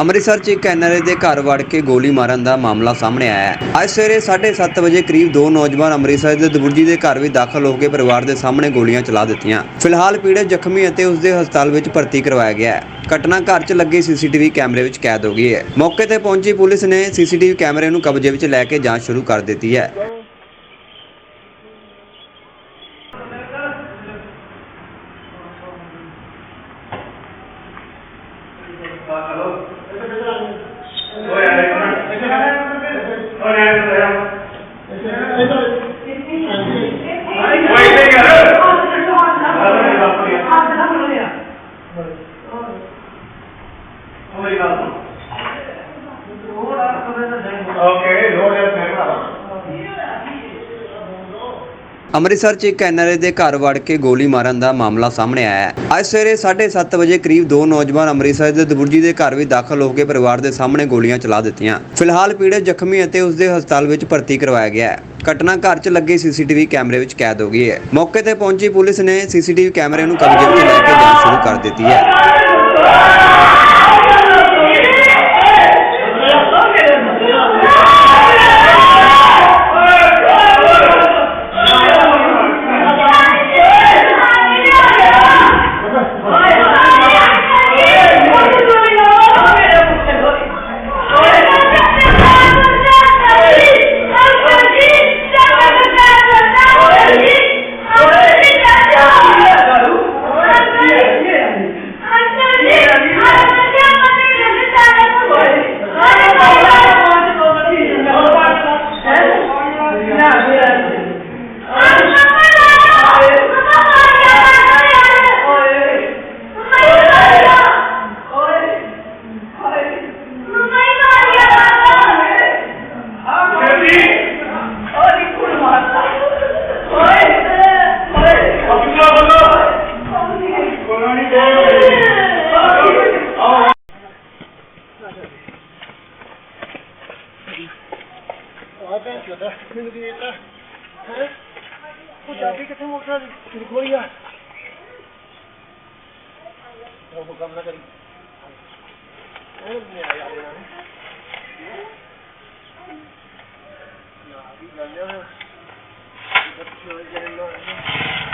ਅੰਮ੍ਰਿਤਸਰ 'ਚ ਇੱਕ ਐਨਆਰਏ ਦੇ ਘਰ ਵੜ ਕੇ ਗੋਲੀ ਮਾਰਨ ਦਾ ਮਾਮਲਾ ਸਾਹਮਣੇ ਆਇਆ ਹੈ। ਅੱਜ ਸਵੇਰੇ 7:30 ਵਜੇ ਕਰੀਬ ਦੋ ਨੌਜਵਾਨ ਅੰਮ੍ਰਿਤਸਰ ਦੇ ਦਬੁਰਜੀ ਦੇ ਘਰ ਵਿੱਚ ਦਾਖਲ ਹੋ ਕੇ ਪਰਿਵਾਰ ਦੇ ਸਾਹਮਣੇ ਗੋਲੀਆਂ ਚਲਾ ਦਿੱਤੀਆਂ। ਫਿਲਹਾਲ ਪੀੜਤ ਜ਼ਖਮੀ ਅਤੇ ਉਸ ਦੇ ਹਸਪਤਾਲ ਵਿੱਚ ਭਰਤੀ ਕਰਵਾਇਆ ਗਿਆ ਹੈ। ਘਟਨਾ ਘਰ 'ਚ ਲੱਗੇ ਸੀਸੀਟੀਵੀ ਕੈਮਰੇ ਵਿੱਚ ਕੈਦ ਹੋ ਗਈ ਹੈ। ਮੌਕੇ ਤੇ ਪਹੁੰਚੀ ਪੁਲਿਸ ਨੇ ਸੀਸੀਟੀਵੀ ਕੈਮਰੇ ਨੂੰ ਕਬਜ਼ੇ ਵਿੱਚ ਲੈ ਕੇ ਜਾਂਚ ਸ਼ੁਰੂ ਕਰ ਦਿੱਤੀ ਹੈ। ਅੰਮ੍ਰਿਤਸਰ 'ਚ ਇੱਕ ਐਨਆਰਏ ਦੇ ਘਰ ਵੜ ਕੇ ਗੋਲੀ ਮਾਰਨ ਦਾ ਮਾਮਲਾ ਸਾਹਮਣੇ ਆਇਆ ਹੈ। ਅੱਜ ਸਵੇਰੇ 7:30 ਵਜੇ ਕਰੀਬ ਦੋ ਨੌਜਵਾਨ ਅੰਮ੍ਰਿਤਸਰ ਦੇ ਦਬੁਰਜੀ ਦੇ ਘਰ ਵਿੱਚ ਦਾਖਲ ਹੋ ਕੇ ਪਰਿਵਾਰ ਦੇ ਸਾਹਮਣੇ ਗੋਲੀਆਂ ਚਲਾ ਦਿੱਤੀਆਂ। ਫਿਲਹਾਲ ਪੀੜਤ ਜ਼ਖਮੀ ਅਤੇ ਉਸ ਦੇ ਹਸਪਤਾਲ ਵਿੱਚ ਭਰਤੀ ਕਰਵਾਇਆ ਗਿਆ ਹੈ। ਘਟਨਾ ਘਰ 'ਚ ਲੱਗੇ ਸੀਸੀਟੀਵੀ ਕੈਮਰੇ ਵਿੱਚ ਕੈਦ ਹੋ ਗਈ ਹੈ। ਮੌਕੇ ਤੇ ਪਹੁੰਚੀ ਪੁਲਿਸ ਨੇ ਸੀਸੀਟੀਵੀ ਕੈਮਰੇ ਨੂੰ ਕਬਜ਼ੇ ਵਿੱਚ ਲੈ ਕੇ ਜਾਂਚ ਸ਼ੁਰੂ ਕਰ ਦਿੱਤੀ ਹੈ। Yeah, yeah, yeah. You got to show it again, Lord.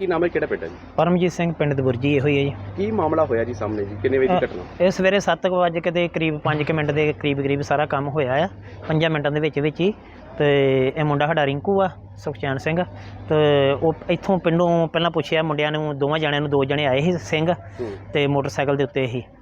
ਕੀ ਨਾਮ ਹੈ ਕਿਹੜਾ ਪਿੰਡ ਹੈ ਜੀ? ਪਰਮਜੀਤ ਸਿੰਘ ਪਿੰਡ ਦਬੁਰਜੀ ਇਹੋ ਹੀ ਹੈ ਜੀ। ਕੀ ਮਾਮਲਾ ਹੋਇਆ ਜੀ ਸਾਹਮਣੇ ਜੀ? ਕਿੰਨੇ ਵਜੇ ਦੀ ਘਟਨਾ? ਇਹ ਸਵੇਰੇ 7 ਵਜੇ ਕਿਤੇ ਕਰੀਬ 5 ਮਿੰਟ ਦੇ ਕਰੀਬ ਕਰੀਬ ਸਾਰਾ ਕੰਮ ਹੋਇਆ ਆ। 5 ਮਿੰਟਾਂ ਦੇ ਵਿੱਚ ਵਿੱਚ ਹੀ। ਤੇ ਇਹ ਮੁੰਡਾ ਸਾਡਾ ਰਿੰਕੂ ਆ ਸੁਖਚੈਨ ਸਿੰਘ। ਤੇ ਉਹ ਇੱਥੋਂ ਪਿੰਡੋਂ ਪਹਿਲਾਂ ਪੁੱਛਿਆ ਮੁੰਡਿਆਂ ਨੂੰ ਦੋਵਾਂ ਜਣਿਆਂ ਨੂੰ ਦੋ ਜਣੇ ਆਏ ਸੀ ਸਿੰਘ ਤੇ ਮੋਟਰਸਾਈਕਲ ਦੇ ਉੱਤੇ ਹੀ